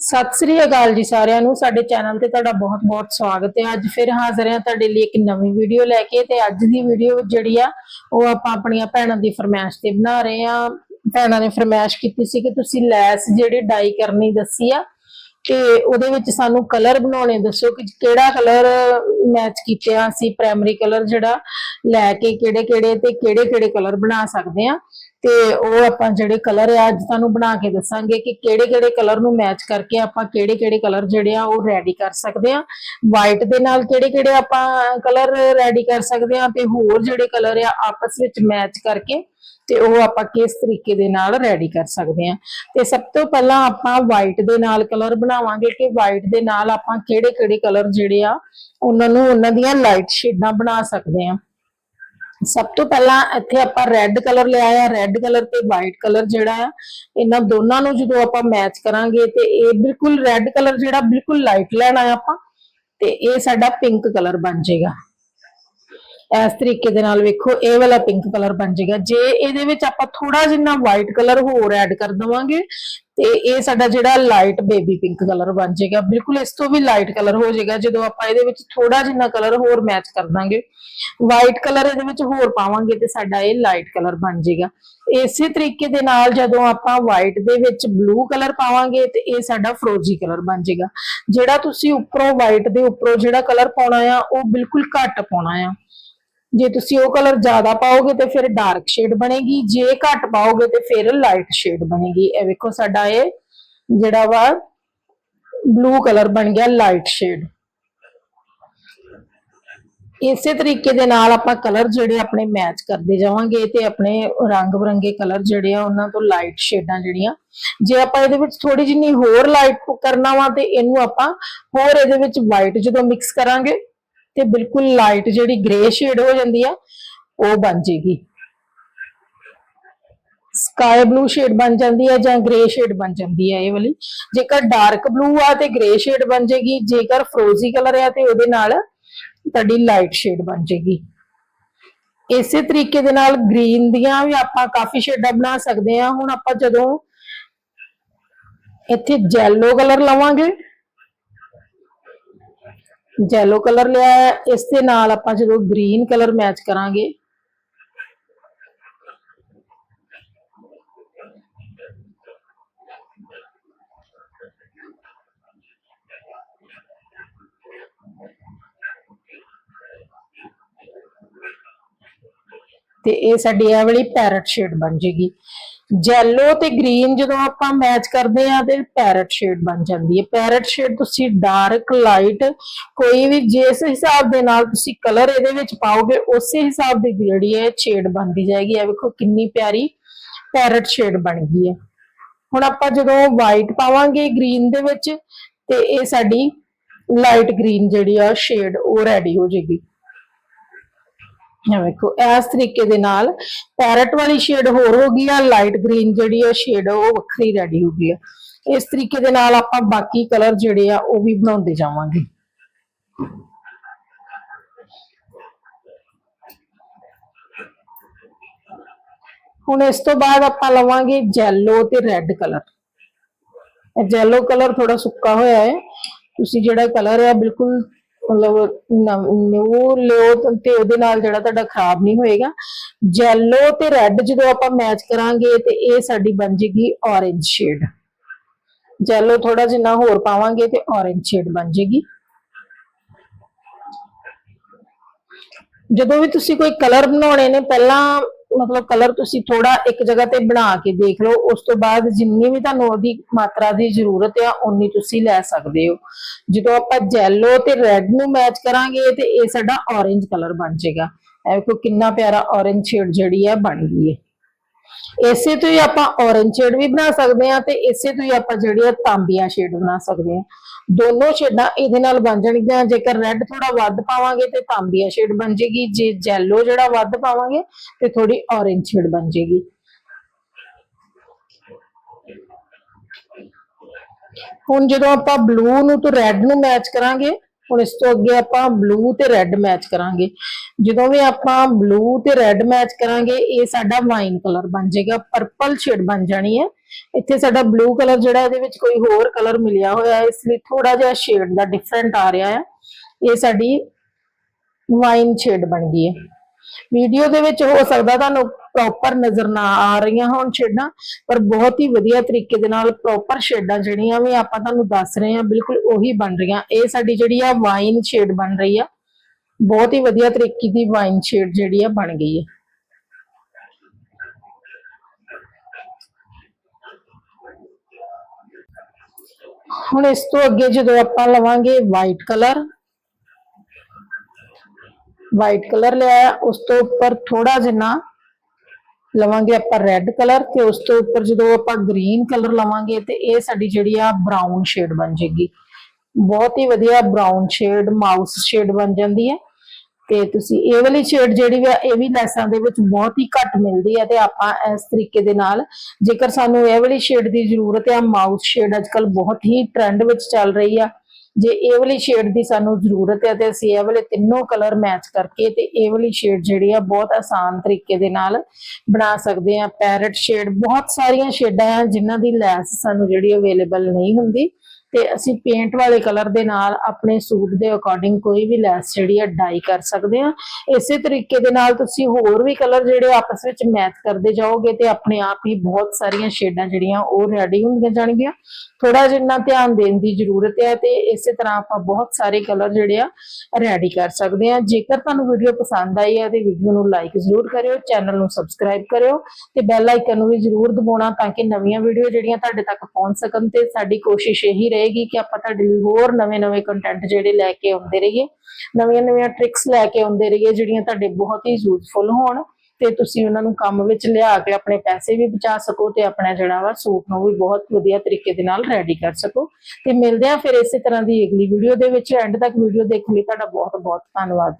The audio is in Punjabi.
ਸਤਿ ਸ੍ਰੀ ਅਕਾਲ ਜੀ ਸਾਰਿਆਂ ਨੂੰ। ਸਾਡੇ ਚੈਨਲ ਤੇ ਤੁਹਾਡਾ ਬਹੁਤ-ਬਹੁਤ ਸਵਾਗਤ ਹੈ। ਅੱਜ ਫਿਰ ਹਾਜ਼ਰ ਹਾਂ ਤੁਹਾਡੇ ਲਈ ਇੱਕ ਨਵੀਂ ਵੀਡੀਓ ਲੈ ਕੇ ਤੇ ਅੱਜ ਦੀ ਵੀਡੀਓ ਜਿਹੜੀ ਆ, ਉਹ ਆਪਾਂ ਆਪਣੀਆਂ ਭੈਣਾਂ ਦੀ ਫਰਮਾਇਸ਼ ਤੇ ਬਣਾ ਰਹੇ ਆ ਭੈਣਾਂ ਨੇ ਫਰਮਾਇਸ਼ ਕੀਤੀ ਸੀ ਕਿ ਤੁਸੀਂ ਲੈਸ ਜਿਹੜੀ ਡਾਈ ਕਰਨੀ ਦੱਸੀ ਆ, ਤੇ ਉਹਦੇ ਵਿੱਚ ਸਾਨੂੰ ਕਲਰ ਬਣਾਉਣੇ ਦੱਸੋ ਕਿ ਕਿਹੜਾ ਕਲਰ ਮੈਚ ਕੀਤੇ ਆ ਅਸੀਂ ਪ੍ਰਾਇਮਰੀ ਕਲਰ ਜਿਹੜਾ ਲੈ ਕੇ ਕਿਹੜੇ ਕਿਹੜੇ ਤੇ ਕਿਹੜੇ ਕਿਹੜੇ ਕਲਰ ਬਣਾ ਸਕਦੇ ਆ ਤੇ ਉਹ ਆਪਾਂ ਜਿਹੜੇ ਕਲਰ ਆ, ਅੱਜ ਤੁਹਾਨੂੰ ਬਣਾ ਕੇ ਦੱਸਾਂਗੇ ਕਿ ਕਿਹੜੇ ਕਿਹੜੇ ਕਲਰ ਨੂੰ ਮੈਚ ਕਰਕੇ ਆਪਾਂ ਕਿਹੜੇ ਕਿਹੜੇ ਕਲਰ ਜਿਹੜੇ ਆ, ਉਹ ਰੈਡੀ ਕਰ ਸਕਦੇ ਆ। ਵਾਈਟ ਦੇ ਨਾਲ ਕਿਹੜੇ ਕਿਹੜੇ ਆਪਾਂ ਕਲਰ ਰੈਡੀ ਕਰ ਸਕਦੇ ਆ ਤੇ ਹੋਰ ਜਿਹੜੇ ਕਲਰ ਆ, ਆਪਸ ਵਿੱਚ ਮੈਚ ਕਰਕੇ ਤੇ ਉਹ ਆਪਾਂ ਕਿਸ ਤਰੀਕੇ ਦੇ ਨਾਲ ਰੈਡੀ ਕਰ ਸਕਦੇ ਆ। ਤੇ ਸਭ ਤੋਂ ਪਹਿਲਾਂ ਆਪਾਂ ਵਾਈਟ ਦੇ ਨਾਲ ਕਲਰ ਬਣਾਵਾਂਗੇ ਕਿ ਵਾਈਟ ਦੇ ਨਾਲ ਆਪਾਂ ਕਿਹੜੇ ਕਿਹੜੇ ਕਲਰ ਜਿਹੜੇ ਆ, ਉਹਨਾਂ ਨੂੰ ਉਹਨਾਂ ਦੀਆਂ ਲਾਈਟ ਸ਼ੇਡਾਂ ਬਣਾ ਸਕਦੇ ਆ। ਸਭ ਤੋਂ ਪਹਿਲਾਂ ਇੱਥੇ ਆਪਾਂ ਰੈੱਡ ਕਲਰ ਲਿਆ ਆ ਰੈੱਡ ਕਲਰ ਤੇ ਵਾਈਟ ਕਲਰ ਜਿਹੜਾ ਆ, ਇਹਨਾਂ ਦੋਨਾਂ ਨੂੰ ਜਦੋਂ ਆਪਾਂ ਮੈਚ ਕਰਾਂਗੇ ਤੇ ਇਹ ਬਿਲਕੁਲ ਰੈੱਡ ਕਲਰ ਜਿਹੜਾ ਬਿਲਕੁਲ ਲਾਈਟ ਲੈਣਾ ਆ ਆਪਾਂ, ਤੇ ਇਹ ਸਾਡਾ ਪਿੰਕ ਕਲਰ ਬਣ ਜਾਏਗਾ। ਇਸ ਤਰੀਕੇ ਦੇ ਨਾਲ ਵੇਖੋ, ਇਹ ਵਾਲਾ ਪਿੰਕ ਕਲਰ ਬਣ ਜਾਏਗਾ। ਜੇ ਇਹਦੇ ਵਿੱਚ ਆਪਾਂ ਥੋੜਾ ਜਿੰਨਾ ਵਾਈਟ ਕਲਰ ਹੋਰ ਐਡ ਕਰ ਦਵਾਂਗੇ ਤੇ ਇਹ ਸਾਡਾ ਜਿਹੜਾ ਲਾਈਟ ਬੇਬੀ ਪਿੰਕ ਕਲਰ ਬਣ ਜਾਏਗਾ, ਬਿਲਕੁਲ ਇਸ ਤੋਂ ਵੀ ਲਾਈਟ ਕਲਰ ਹੋ ਜਾਏਗਾ, ਜਦੋਂ ਆਪਾਂ ਇਹਦੇ ਵਿੱਚ ਥੋੜਾ ਜਿੰਨਾ ਕਲਰ ਹੋਰ ਮੈਚ ਕਰ ਦਾਂਗੇ। ਵਾਈਟ ਕਲਰ ਇਹਦੇ ਵਿੱਚ ਹੋਰ ਪਾਵਾਂਗੇ ਤੇ ਸਾਡਾ ਇਹ ਲਾਈਟ ਕਲਰ ਬਣ ਜਾਏਗਾ। ਇਸੇ ਤਰੀਕੇ ਦੇ ਨਾਲ ਜਦੋਂ ਆਪਾਂ ਵਾਈਟ ਦੇ ਵਿੱਚ ਬਲੂ ਕਲਰ ਪਾਵਾਂਗੇ ਤੇ ਇਹ ਸਾਡਾ ਫਰੋਜ਼ੀ ਕਲਰ ਬਣ ਜਾਏਗਾ। ਜਿਹੜਾ ਤੁਸੀਂ ਉੱਪਰੋਂ ਵਾਈਟ ਦੇ ਉੱਪਰੋਂ ਜਿਹੜਾ ਕਲਰ ਪਾਉਣਾ ਆ, ਉਹ ਬਿਲਕੁਲ ਘੱਟ ਪਾਉਣਾ ਆ। ਜੇ ਤੁਸੀਂ ਉਹ ਕਲਰ ਜ਼ਿਆਦਾ ਪਾਓਗੇ ਤੇ ਫਿਰ ਡਾਰਕ ਸ਼ੇਡ ਬਣੇਗੀ, ਜੇ ਘੱਟ ਪਾਓਗੇ ਤੇ ਫਿਰ ਲਾਈਟ ਸ਼ੇਡ ਬਣੇਗੀ। ਇਹ ਵੇਖੋ ਸਾਡਾ ਇਹ ਜਿਹੜਾ ਵਾ ਬਲੂ ਕਲਰ ਬਣ ਗਿਆ ਲਾਈਟ ਸ਼ੇਡ ਇਸੇ ਤਰੀਕੇ ਦੇ ਨਾਲ ਆਪਾਂ ਕਲਰ ਜਿਹੜੇ ਆਪਣੇ ਮੈਚ ਕਰਦੇ ਜਾਵਾਂਗੇ ਤੇ ਆਪਣੇ ਰੰਗ ਬਰੰਗੇ ਕਲਰ ਜਿਹੜੇ ਆ ਉਹਨਾਂ ਤੋਂ ਲਾਈਟ ਸ਼ੇਡਾਂ ਜਿਹੜੀਆਂ, ਜੇ ਆਪਾਂ ਇਹਦੇ ਵਿੱਚ ਥੋੜੀ ਜਿੰਨੀ ਹੋਰ ਲਾਈਟ ਕਰਨਾ ਵਾ ਤੇ ਇਹਨੂੰ ਆਪਾਂ ਹੋਰ ਇਹਦੇ ਵਿੱਚ ਵਾਈਟ ਜਦੋਂ ਮਿਕਸ ਕਰਾਂਗੇ ਤੇ ਬਿਲਕੁਲ ਲਾਈਟ ਜਿਹੜੀ ਗ੍ਰੇ ਸ਼ੇਡ ਹੋ ਜਾਂਦੀ ਆ, ਉਹ ਬਣ ਜੇਗੀ। ਸਕਾਈ ਬਲੂ ਸ਼ੇਡ ਬਣ ਜਾਂਦੀ ਹੈ ਜਾਂ ਗ੍ਰੇ ਸ਼ੇਡ ਬਣ ਜਾਂਦੀ ਹੈ ਇਹ ਵਾਲੀ। ਜੇਕਰ ਡਾਰਕ ਬਲੂ ਆ ਤੇ ਗ੍ਰੇ ਸ਼ੇਡ ਬਣ ਜੇਗੀ, ਜੇਕਰ ਫਰੋਜ਼ੀ ਕਲਰ ਆ ਤੇ ਉਹਦੇ ਨਾਲ ਤੁਹਾਡੀ ਲਾਈਟ ਸ਼ੇਡ ਬਣ ਜੇਗੀ। ਇਸੇ ਤਰੀਕੇ ਦੇ ਨਾਲ ਗ੍ਰੀਨ ਦੀਆਂ ਵੀ ਆਪਾਂ ਕਾਫੀ ਸ਼ੇਡਾਂ ਬਣਾ ਸਕਦੇ ਹਾਂ ਹੁਣ ਆਪਾਂ ਜਦੋਂ ਇੱਥੇ ਜੈਲੋ ਕਲਰ ਲਵਾਂਗੇ ਜੈਲੋ ਕਲਰ ਲਿਆ ਹੈ। ਇਸ ਦੇ ਨਾਲ ਆਪਾਂ ਜਦੋਂ ਗ੍ਰੀਨ ਕਲਰ ਮੈਚ ਕਰਾਂਗੇ, ਤੇ ਇਹ ਸਾਡੀ ਇਹ ਵਾਲੀ ਪੈਰਟ ਸ਼ੇਡ ਬਣ ਜੇਗੀ। ਜੈਲੋ ਤੇ ਗ੍ਰੀਨ ਜਦੋਂ ਆਪਾਂ ਮੈਚ ਕਰਦੇ ਆ ਤੇ ਪੈਰਟ ਸ਼ੇਡ ਬਣ ਜਾਂਦੀ ਹੈ। ਪੈਰਟ ਸ਼ੇਡ ਤੁਸੀਂ ਡਾਰਕ ਲਾਈਟ ਕੋਈ ਵੀ ਜਿਸ ਹਿਸਾਬ ਦੇ ਨਾਲ ਤੁਸੀਂ ਕਲਰ ਇਹਦੇ ਵਿੱਚ ਪਾਓਗੇ, ਉਸੇ ਹਿਸਾਬ ਦੀ ਜਿਹੜੀ ਹੈ ਸ਼ੇਡ ਬਣਦੀ ਜਾਏਗੀ। ਇਹ ਵੇਖੋ ਕਿੰਨੀ ਪਿਆਰੀ ਪੈਰਟ ਸ਼ੇਡ ਬਣ ਗਈ ਹੈ। ਹੁਣ ਆਪਾਂ ਜਦੋਂ ਵਾਈਟ ਪਾਵਾਂਗੇ ਗ੍ਰੀਨ ਦੇ ਵਿੱਚ ਤੇ ਇਹ ਸਾਡੀ ਲਾਈਟ ਗ੍ਰੀਨ ਜਿਹੜੀ ਆ ਸ਼ੇਡ ਉਹ ਰੈਡੀ ਹੋ ਜਾਏਗੀ। ਇਹ ਵੇਖੋ, ਇਸ ਤਰੀਕੇ ਦੇ ਨਾਲ ਪੈਰਟ ਵਾਲੀ ਸ਼ੇਡ ਹੋਰ ਹੋ ਗਈ ਆ ਲਾਈਟ ਗ੍ਰੀਨ ਜਿਹੜੀ ਆ ਸ਼ੇਡ ਉਹ ਵੱਖਰੀ ਰੈਡੀ ਹੋ ਗਈ ਆ। ਇਸ ਤਰੀਕੇ ਦੇ ਨਾਲ ਆਪਾਂ ਬਾਕੀ ਕਲਰ ਜਿਹੜੇ ਆ, ਉਹ ਵੀ ਬਣਾਉਂਦੇ ਜਾਵਾਂਗੇ। ਹੁਣ ਇਸ ਤੋਂ ਬਾਅਦ ਆਪਾਂ ਲਵਾਂਗੇ ਜੈਲੋ ਤੇ ਰੈੱਡ ਕਲਰ ਇਹ ਜੈਲੋ ਕਲਰ ਥੋੜਾ ਸੁੱਕਾ ਹੋਇਆ ਹੈ। ਤੁਸੀਂ ਜਿਹੜਾ ਕਲਰ ਹੈ ਬਿਲਕੁਲ ਮਤਲਬ ਨਿਊ ਲਿਓ ਤੇ ਉਹਦੇ ਨਾਲ ਜਿਹੜਾ ਤੁਹਾਡਾ ਖਰਾਬ ਨਹੀਂ ਹੋਏਗਾ। ਜੈਲੋ ਤੇ ਰੈੱਡ ਜਦੋਂ ਆਪਾਂ ਮੈਚ ਕਰਾਂਗੇ ਤੇ ਇਹ ਸਾਡੀ ਬਣ ਜੇਗੀ orange ਸ਼ੇਡ ਜੈਲੋ ਥੋੜਾ ਜਿੰਨਾ ਹੋਰ ਪਾਵਾਂਗੇ ਤੇ orange ਸ਼ੇਡ ਬਣ ਜੇਗੀ। ਜਦੋਂ ਵੀ ਤੁਸੀਂ ਕੋਈ ਕਲਰ ਬਣਾਉਣੇ ਨੇ, ਪਹਿਲਾਂ ਮਤਲਬ ਕਲਰ ਤੁਸੀਂ ਥੋੜਾ ਇੱਕ ਜਗ੍ਹਾ ਤੇ ਬਣਾ ਕੇ ਦੇਖ ਲਓ, ਉਸ ਤੋਂ ਬਾਅਦ ਜਿੰਨੀ ਵੀ ਤੁਹਾਨੂੰ ਉਹਦੀ ਮਾਤਰਾ ਦੀ ਜ਼ਰੂਰਤ ਆ ਉਨੀ ਤੁਸੀਂ ਲੈ ਸਕਦੇ ਹੋ। ਜਦੋਂ ਆਪਾਂ ਜੈਲੋ ਤੇ ਰੈੱਡ ਨੂੰ ਮੈਚ ਕਰਾਂਗੇ ਤੇ ਇਹ ਸਾਡਾ orange ਕਲਰ ਬਣ ਜਾਏਗਾ। ਇਹ ਵੇਖੋ ਕਿੰਨਾ ਪਿਆਰਾ orange ਸ਼ੇਡ ਜਿਹੜੀ ਹੈ ਬਣ ਗਈ ਹੈ ਇਸੇ ਤੋਂ ਹੀ ਆਪਾਂ orange ਸ਼ੇਡ ਵੀ ਬਣਾ ਸਕਦੇ ਹਾਂ ਤੇ ਇਸੇ ਤੋਂ ਹੀ ਆਪਾਂ ਜਿਹੜੀ ਆ ਤਾਂਬੀਆ ਸ਼ੇਡ ਬਣਾ ਸਕਦੇ ਹਾਂ। ਦੋਨੋਂ ਸ਼ੇਡਾਂ ਇਹਦੇ ਨਾਲ ਬਣ ਜਾਣਗੀਆਂ, ਜੇਕਰ ਰੈੱਡ ਥੋੜਾ ਵੱਧ ਪਾਵਾਂਗੇ ਤੇ ਤਾਂਬੀਆ ਸ਼ੇਡ ਬਣ ਜੇਗੀ ਜੇ ਜੈਲੋ ਜਿਹੜਾ ਵੱਧ ਪਾਵਾਂਗੇ ਤੇ ਥੋੜੀ orange ਸ਼ੇਡ ਬਣ ਜੇਗੀ ਹੁਣ ਜਦੋਂ ਆਪਾਂ ਬਲੂ ਨੂੰ ਤੇ ਰੈੱਡ ਨੂੰ ਮੈਚ ਕਰਾਂਗੇ ਹੁਣ ਇਸ ਤੋਂ ਅੱਗੇ ਆਪਾਂ ਬਲੂ ਤੇ ਰੈੱਡ ਮੈਚ ਕਰਾਂਗੇ। ਜਦੋਂ ਵੀ ਆਪਾਂ ਬਲੂ ਤੇ ਰੈੱਡ ਮੈਚ ਕਰਾਂਗੇ, ਇਹ ਸਾਡਾ ਵਾਈਨ ਕਲਰ ਬਣ ਜਾਏਗਾ ਪਰਪਲ ਸ਼ੇਡ ਬਣ ਜਾਣੀ ਹੈ। ਇੱਥੇ ਸਾਡਾ ਬਲੂ ਕਲਰ ਜਿਹੜਾ ਇਹਦੇ ਵਿੱਚ ਕੋਈ ਹੋਰ ਕਲਰ ਮਿਲਿਆ ਹੋਇਆ ਹੈ, ਇਸ ਲਈ ਥੋੜਾ ਜਿਹਾ ਸ਼ੇਡ ਦਾ ਡਿਫਰੈਂਟ ਆ ਰਿਹਾ ਹੈ। ਇਹ ਸਾਡੀ ਵਾਈਨ ਸ਼ੇਡ ਬਣ ਗਈ ਹੈ। ਵੀਡੀਓ ਦੇ ਵਿੱਚ ਹੋ ਸਕਦਾ ਤੁਹਾਨੂੰ ਪ੍ਰੋਪਰ ਨਜ਼ਰ ਨਾ ਆ ਰਹੀਆਂ ਹੋਣ ਸ਼ੇਡਾਂ ਪਰ ਬਹੁਤ ਹੀ ਵਧੀਆ ਤਰੀਕੇ ਦੇ ਨਾਲ ਪ੍ਰੋਪਰ ਸ਼ੇਡਾਂ ਜਿਹੜੀਆਂ ਵੀ ਆਪਾਂ ਤੁਹਾਨੂੰ ਦੱਸ ਰਹੇ ਹਾਂ, ਬਿਲਕੁਲ ਉਹੀ ਬਣ ਰਹੀਆਂ। ਇਹ ਸਾਡੀ ਜਿਹੜੀ ਆ ਵਾਈਨ ਸ਼ੇਡ ਬਣ ਰਹੀ ਆ। ਬਹੁਤ ਹੀ ਵਧੀਆ ਤਰੀਕੇ ਦੀ ਵਾਈਨ ਸ਼ੇਡ ਜਿਹੜੀ ਆ ਬਣ ਗਈ ਹੈ ਹੁਣ ਇਸ ਤੋਂ ਅੱਗੇ ਜਦੋਂ ਆਪਾਂ ਲਵਾਂਗੇ ਵਾਈਟ ਕਲਰ ਵਾਈਟ ਕਲਰ ਲਿਆ ਉਸ ਤੋਂ ਉੱਪਰ ਥੋੜਾ ਜਿਹਾ ਲਵਾਂਗੇ ਆਪਾਂ ਰੈੱਡ ਕਲਰ ਤੇ ਉਸ ਤੋਂ ਉੱਪਰ ਜਦੋਂ ਆਪਾਂ ਗ੍ਰੀਨ ਕਲਰ ਲਵਾਂਗੇ ਤੇ ਇਹ ਸਾਡੀ ਜਿਹੜੀ ਆ ਬਰਾਊਨ ਸ਼ੇਡ ਬਣ ਜੇਗੀ ਬਹੁਤ ਹੀ ਵਧੀਆ ਬਰਾਊਨ ਸ਼ੇਡ, ਮਾਊਸ ਸ਼ੇਡ ਬਣ ਜਾਂਦੀ ਹੈ ਤੇ ਤੁਸੀਂ ਇਹ ਵਾਲੀ ਸ਼ੇਡ ਜਿਹੜੀ ਵੀ ਆ, ਇਹ ਵੀ ਲੈਸਾਂ ਦੇ ਵਿੱਚ ਬਹੁਤ ਹੀ ਘੱਟ ਮਿਲਦੀ ਹੈ ਤੇ ਆਪਾਂ ਇਸ ਤਰੀਕੇ ਦੇ ਨਾਲ ਜੇਕਰ ਸਾਨੂੰ ਇਹ ਵਾਲੀ ਸ਼ੇਡ ਦੀ ਜ਼ਰੂਰਤ ਹੈ ਮਾਊਸ ਸ਼ੇਡ ਅੱਜਕੱਲ ਬਹੁਤ ਹੀ ਟ੍ਰੈਂਡ ਵਿੱਚ ਚੱਲ ਰਹੀ ਆ ਜੇ ਇਹ ਵਾਲੀ ਸ਼ੇਡ ਦੀ ਸਾਨੂੰ ਜ਼ਰੂਰਤ ਹੈ ਤੇ ਅਸੀਂ ਇਹ ਵਾਲੇ ਤਿੰਨੋਂ ਕਲਰ ਮੈਚ ਕਰਕੇ ਤੇ ਇਹ ਵਾਲੀ ਸ਼ੇਡ ਜਿਹੜੀ ਆ ਬਹੁਤ ਆਸਾਨ ਤਰੀਕੇ ਦੇ ਨਾਲ ਬਣਾ ਸਕਦੇ ਆ ਪੈਰਟ ਸ਼ੇਡ ਬਹੁਤ ਸਾਰੀਆਂ ਸ਼ੇਡਾਂ ਆ ਜਿਨ੍ਹਾਂ ਦੀ ਲੈਸ ਸਾਨੂੰ ਜਿਹੜੀ ਅਵੇਲੇਬਲ ਨਹੀਂ ਹੁੰਦੀ। ਤੇ ਅਸੀਂ ਪੇਂਟ ਵਾਲੇ ਕਲਰ ਦੇ ਨਾਲ ਆਪਣੇ ਸੂਟ ਦੇ ਅਕੋਰਡਿੰਗ ਕੋਈ ਵੀ ਲੈਸ ਜਿਹੜੀ ਆ ਡਾਈ ਕਰ ਸਕਦੇ ਆ ਇਸੇ ਤਰੀਕੇ ਦੇ ਨਾਲ ਤੁਸੀਂ ਹੋਰ ਵੀ ਕਲਰ ਜਿਹੜੇ ਆਪਸ ਵਿੱਚ ਮੈਚ ਕਰਦੇ ਜਾਓਗੇ ਤੇ ਆਪਣੇ ਆਪ ਹੀ ਬਹੁਤ ਸਾਰੀਆਂ ਸ਼ੇਡਾਂ ਜਿਹੜੀਆਂ ਉਹ ਰੈਡੀ ਹੁੰਦੀਆਂ ਜਾਣਗੀਆਂ। ਥੋੜਾ ਜਿੰਨਾ ਧਿਆਨ ਦੇਣ ਦੀ ਜ਼ਰੂਰਤ ਹੈ ਤੇ ਇਸੇ ਤਰ੍ਹਾਂ ਆਪਾਂ ਬਹੁਤ ਸਾਰੇ ਕਲਰ ਜਿਹੜੇ ਆ ਰੈਡੀ ਕਰ ਸਕਦੇ ਆ ਜੇਕਰ ਤੁਹਾਨੂੰ ਵੀਡੀਓ ਪਸੰਦ ਆਈ ਹੈ ਤੇ ਵੀਡੀਓ ਨੂੰ ਲਾਈਕ ਜ਼ਰੂਰ ਕਰਿਓ ਚੈਨਲ ਨੂੰ ਸਬਸਕ੍ਰਾਈਬ ਕਰਿਓ ਤੇ ਬੈਲ ਆਈਕਨ ਨੂੰ ਵੀ ਜ਼ਰੂਰ ਦਬਾਉਣਾ ਤਾਂ ਕਿ ਨਵੀਆਂ ਵੀਡੀਓ ਜਿਹੜੀਆਂ ਤੁਹਾਡੇ ਤੱਕ ਪਹੁੰਚ ਸਕਣ ਤੇ ਸਾਡੀ ਕੋਸ਼ਿਸ਼ ਇਹੀ ਰਹੇਗੀ ਕਿ ਆਪਾਂ ਤੁਹਾਡੇ ਲਈ ਹੋਰ ਨਵੇਂ-ਨਵੇਂ ਕੰਟੈਂਟ ਜਿਹੜੇ ਲੈ ਕੇ ਆਉਂਦੇ ਰਹੀਏ ਨਵੀਆਂ-ਨਵੀਆਂ ਟ੍ਰਿਕਸ ਲੈ ਕੇ ਆਉਂਦੇ ਰਹੀਏ ਜਿਹੜੀਆਂ ਤੁਹਾਡੇ ਬਹੁਤ ਹੀ ਯੂਜ਼ਫੁਲ ਹੋਣ ਤੇ ਤੁਸੀਂ ਉਹਨਾਂ ਨੂੰ ਕੰਮ ਵਿੱਚ ਲਿਆ ਕੇ ਆਪਣੇ ਪੈਸੇ ਵੀ ਬਚਾ ਸਕੋ ਤੇ ਆਪਣਾ ਜਿਹੜਾ ਵਾ ਸੂਟ ਨੂੰ ਵੀ ਬਹੁਤ ਵਧੀਆ ਤਰੀਕੇ ਦੇ ਨਾਲ ਰੈਡੀ ਕਰ ਸਕੋ। ਤੇ ਮਿਲਦੇ ਆ ਫਿਰ ਇਸੇ ਤਰ੍ਹਾਂ ਦੀ ਅਗਲੀ ਵੀਡੀਓ ਦੇ ਵਿੱਚ। ਐਂਡ ਤੱਕ ਵੀਡੀਓ ਦੇਖਣ ਲਈ ਤੁਹਾਡਾ ਬਹੁਤ ਬਹੁਤ ਧੰਨਵਾਦ।